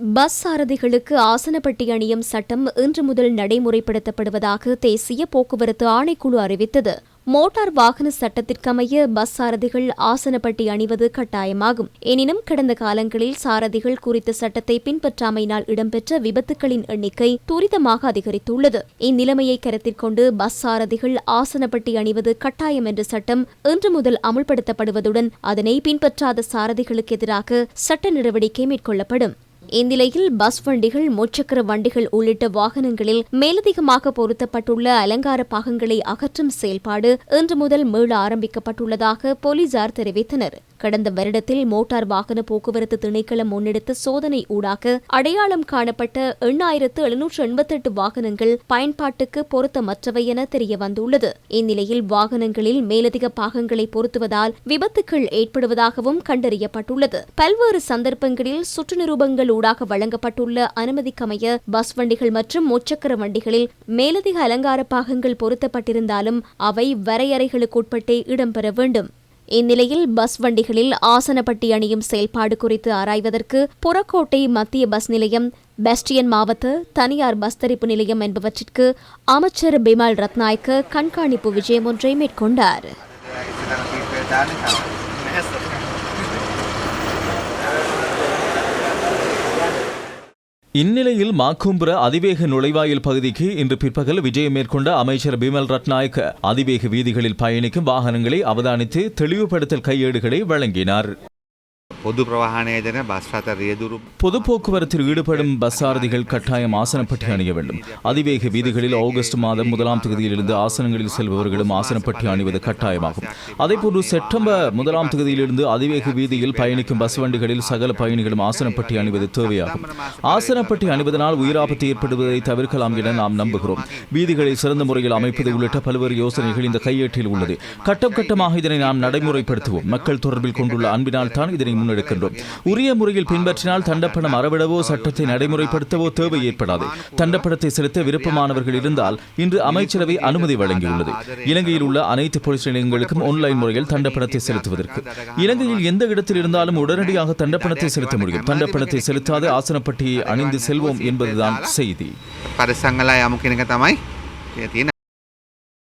Bus சாரதிகளுக்கு ஆசனப்பட்டி அணியும் சட்டம் இன்று முதல் நடைமுறைப்படுத்தப்படுவதாக தேசிய போக்குவரத்து ஆணைக்குழு அறிவித்தது. மோட்டார் வாகன சட்டத்திற்கமைய பஸ் சாரதிகள் ஆசனப்பட்டி அணிவது கட்டாயமாகும். எனினும் கடந்த காலங்களில் சாரதிகள் குறித்த சட்டத்தை பின்பற்றாமையினால் இடம்பெற்ற விபத்துகளின் எண்ணிக்கை துரிதமாக அதிகரித்துள்ளது. இந்நிலைமையை கருத்தில் கொண்டு பஸ் சாரதிகள் ஆசனப்பட்டி அணிவது கட்டாயம் என்ற சட்டம் இன்று முதல் அமுல்படுத்தப்படுவதுடன் அதனை பின்பற்றாத சாரதிகளுக்கு எதிராக சட்ட நடவடிக்கை மேற்கொள்ளப்படும். இந்நிலையில் பஸ் வண்டிகள் முச்சக்கர வண்டிகள் உள்ளிட்ட வாகனங்களில் மேலதிகமாக பொருத்தப்பட்டுள்ள அலங்கார பாகங்களை அகற்றும் செயல்பாடு இன்று முதல் மீள ஆரம்பிக்கப்பட்டுள்ளதாக போலீசார் தெரிவித்தனர். கடந்த வருடத்தில் மோட்டார் வாகன போக்குவரத்து திணைக்களம் முன்னெடுத்த சோதனை ஊடாக அடையாளம் காணப்பட்ட எண்ணாயிரத்து எழுநூற்று எண்பத்தெட்டு வாகனங்கள் பயன்பாட்டுக்கு பொருத்தமற்றவை என தெரியவந்துள்ளது. இந்நிலையில் வாகனங்களில் மேலதிக பாகங்களை பொருத்துவதால் விபத்துக்கள் ஏற்படுவதாகவும் கண்டறியப்பட்டுள்ளது. பல்வேறு சந்தர்ப்பங்களில் சுற்று நிரூபங்கள் ஊடாக வழங்கப்பட்டுள்ள அனுமதிக்கமைய பஸ் வண்டிகள் மற்றும் முச்சக்கர வண்டிகளில் மேலதிக அலங்கார பாகங்கள் பொருத்தப்பட்டிருந்தாலும் அவை வரையறைகளுக்குட்பட்டே இடம்பெற வேண்டும். இந்நிலையில் பஸ் வண்டிகளில் ஆசனப்பட்டி அணியும் செயல்பாடு குறித்து ஆராய்வதற்கு புறக்கோட்டை மத்திய பஸ் நிலையம் பெஸ்டியன் மாவட்ட தனியார் பஸ் தரிப்பு நிலையம் என்பவற்றிற்கு அமைச்சர் பிமல் ரத்நாயக்க கண்காணிப்பு விஜயம் ஒன்றை மேற்கொண்டார். இந்நிலையில் மாக்கும்புர அதிவேக நுழைவாயில் பகுதிக்கு இன்று பிற்பகல் விஜயம் மேற்கொண்ட அமைச்சர் பிமல் ரத்நாயக் அதிவேக வீதிகளில் பயணிக்கும் வாகனங்களை அவதானித்து தெளிவுபடுத்தல் கையேடுகளை வழங்கினார். பொது போக்குவரத்தில் ஈடுபடும் பஸ் சாரதிகள் கட்டாயம் ஆசனப்பட்டி அணிய வேண்டும் அதிவேக வீதிகளில் ஆகஸ்ட் மாதம் முதலாம் தொகுதியிலிருந்து ஆசனங்களில் செல்பவர்களும் ஆசனப்பட்டி அணிவது கட்டாயமாகும் அதேபோன்று செப்டம்பர் முதலாம் தொகுதியிலிருந்து அதிவேக வீதியில் பயணிக்கும் பஸ் வண்டிகளில் சகல பயணிகளும் ஆசனப்பட்டி அணிவது தேவையாகும் ஆசனப்பட்டி அணிவதனால் உயிராபத்து ஏற்படுவதை தவிர்க்கலாம் என நாம் நம்புகிறோம் வீதிகளை சிறந்த முறையில் அமைப்பது உள்ளிட்ட பல்வேறு யோசனைகள் இந்த கையேட்டில் உள்ளது கட்டம் கட்டமாக இதனை நாம் நடைமுறைப்படுத்துவோம் மக்கள் தொடர்பில் கொண்டுள்ள அன்பினால் தான் இதனை முன்னெடுத்து எடுக்கின்றோம். உரிய முறையில் பின்பற்றினால் தண்டப்பணம் அறவிடவோ சட்டத்தை நடைமுறைப்படுத்தவோ தேவை ஏற்படாது. தண்டப்பணத்தை செலுத்த விருப்பமானவர்கள் இருந்தால் இன்று அமைச்சரவை அனுமதி வழங்கியுள்ளது. இலங்கையில் உள்ள அனைத்து போலீஸ் நிலையங்களுக்கும் ஆன்லைன் முறையில் தண்டப்பணத்தை செலுத்துவதற்கு. இலங்கையில் எந்த இடத்தில் இருந்தாலும் உடனடியாக தண்டப்பணத்தை செலுத்த முடியும். தண்டப்பணத்தை செலுத்தாது ஆசனப்பட்டியை அணிந்து செல்வோம் என்பதுதான் செய்தி.